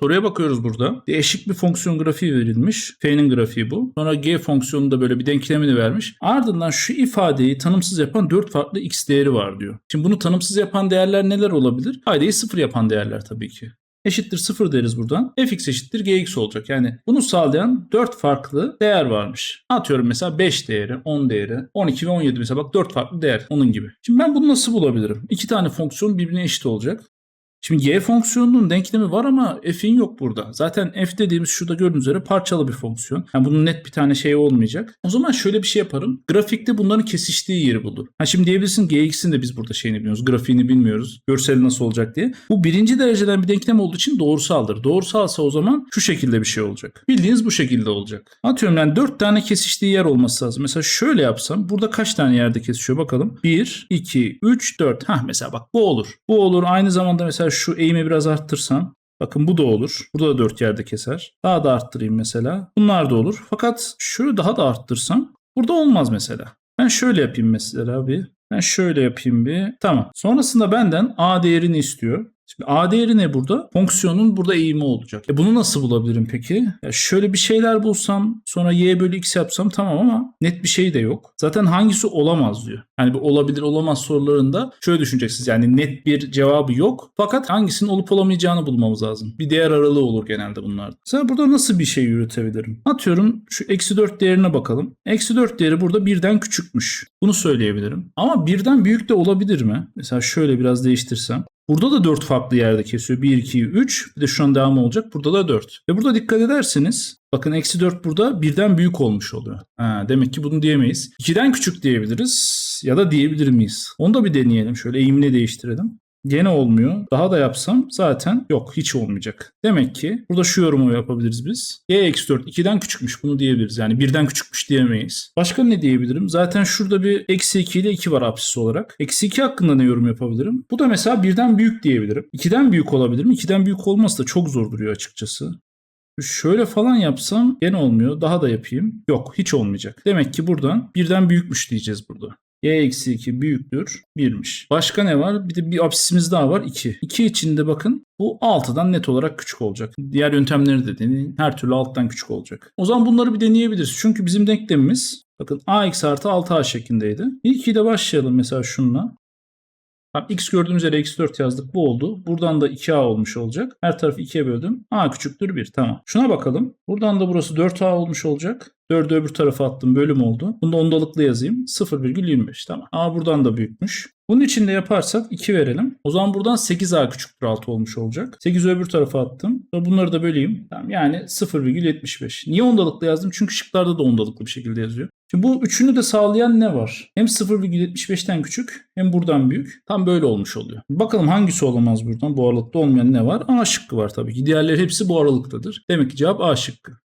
Soruya bakıyoruz burada. Değişik bir fonksiyon grafiği verilmiş. F'nin grafiği bu. Sonra G fonksiyonunda böyle bir denklemini vermiş. Ardından şu ifadeyi tanımsız yapan 4 farklı x değeri var diyor. Şimdi bunu tanımsız yapan değerler neler olabilir? Faydeyi sıfır yapan değerler tabii ki. Eşittir 0 deriz buradan. fx eşittir gx olacak. Yani bunu sağlayan 4 farklı değer varmış. Atıyorum mesela 5 değeri, 10 değeri, 12 ve 17 mesela bak 4 farklı değer onun gibi. Şimdi ben bunu nasıl bulabilirim? İki tane fonksiyon birbirine eşit olacak. Şimdi y fonksiyonunun denklemi var ama f'in yok burada. Zaten f dediğimiz şurada gördüğünüz üzere parçalı bir fonksiyon. Yani bunun net bir tane şey olmayacak. O zaman şöyle bir şey yaparım. Grafikte bunların kesiştiği yeri bulur. Ha şimdi diyebilirsin gx'in de biz burada şeyini bilmiyoruz. Grafiğini bilmiyoruz. Görseli nasıl olacak diye. Bu birinci dereceden bir denklem olduğu için doğrusaldır. Doğrusalsa o zaman şu şekilde bir şey olacak. Bildiğiniz bu şekilde olacak. Atıyorum yani 4 tane kesiştiği yer olması lazım. Mesela şöyle yapsam burada kaç tane yerde kesişiyor bakalım. 1, 2, 3, 4. Hah mesela bak bu olur. Bu olur. Aynı zamanda mesela şu eğimi biraz arttırsam Bakın bu da olur. Burada da 4 yerde keser. Daha da arttırayım mesela. Bunlar da olur. Fakat şunu daha da arttırsam burada olmaz mesela. Ben şöyle yapayım mesela bir. Ben şöyle yapayım bir. Tamam. Sonrasında benden A değerini istiyor. Şimdi A değeri ne burada? Fonksiyonun burada eğimi olacak. E bunu nasıl bulabilirim peki? Ya şöyle bir şeyler bulsam sonra y bölü x yapsam tamam ama net bir şey de yok. Zaten hangisi olamaz diyor. Yani bu olabilir olamaz sorularında şöyle düşüneceksiniz. Yani net bir cevabı yok. Fakat hangisinin olup olamayacağını bulmamız lazım. Bir değer aralığı olur genelde bunlarda. Mesela burada nasıl bir şey yürütebilirim? Atıyorum şu eksi 4 değerine bakalım. Eksi 4 değeri burada birden küçükmüş. Bunu söyleyebilirim. Ama birden büyük de olabilir mi? Mesela şöyle biraz değiştirsem. Burada da 4 farklı yerde kesiyor. 1, 2, 3. Bir de şu an devamı olacak. Burada da 4. Ve burada dikkat ederseniz bakın eksi 4 burada birden büyük olmuş oluyor. Ha, demek ki bunu diyemeyiz. 2'den küçük diyebiliriz ya da diyebilir miyiz? Onu da bir deneyelim. Şöyle eğimini değiştirelim. Gene olmuyor. Daha da yapsam zaten yok hiç olmayacak. Demek ki burada şu yorumu yapabiliriz biz. y eksi 4 2'den küçükmüş bunu diyebiliriz. Yani birden küçükmüş diyemeyiz. Başka ne diyebilirim? Zaten şurada bir eksi 2 ile 2 var apsis olarak. Eksi 2 hakkında ne yorum yapabilirim? Bu da mesela birden büyük diyebilirim. 2'den büyük olabilir mi? 2'den büyük olması da çok zor duruyor açıkçası. Şöyle falan yapsam gene olmuyor. Daha da yapayım. Yok hiç olmayacak. Demek ki buradan birden büyükmüş diyeceğiz burada. Y eksi 2 büyüktür 1'miş. Başka ne var? Bir de bir absisimiz daha var 2. 2 içinde bakın bu 6'dan net olarak küçük olacak. Diğer yöntemleri de deneyin. Her türlü alttan küçük olacak. O zaman bunları bir deneyebiliriz. Çünkü bizim denklemimiz bakın ax artı 6a şeklindeydi. İlk ile başlayalım mesela şununla. Tamam, x gördüğümüz yere eksi 4 yazdık. Bu oldu. Buradan da 2a olmuş olacak. Her tarafı 2'ye böldüm. a küçüktür 1. Tamam. Şuna bakalım. Buradan da burası 4a olmuş olacak. 4'ü öbür tarafa attım. Bölüm oldu. Bunu da ondalıklı yazayım. 0,25. Tamam. a buradan da büyükmüş. Bunun için de yaparsak 2 verelim. O zaman buradan 8a küçüktür 6 olmuş olacak. 8'i öbür tarafa attım. Bunları da böleyim. Tamam, yani 0,75. Niye ondalıklı yazdım? Çünkü şıklarda da ondalıklı bir şekilde yazıyor. Şimdi bu üçünü de sağlayan ne var? Hem 0,75'ten küçük hem buradan büyük. Tam böyle olmuş oluyor. Bakalım hangisi olamaz buradan? Bu aralıkta olmayan ne var? A şıkkı var tabii ki. Diğerleri hepsi bu aralıktadır. Demek ki cevap A şıkkı.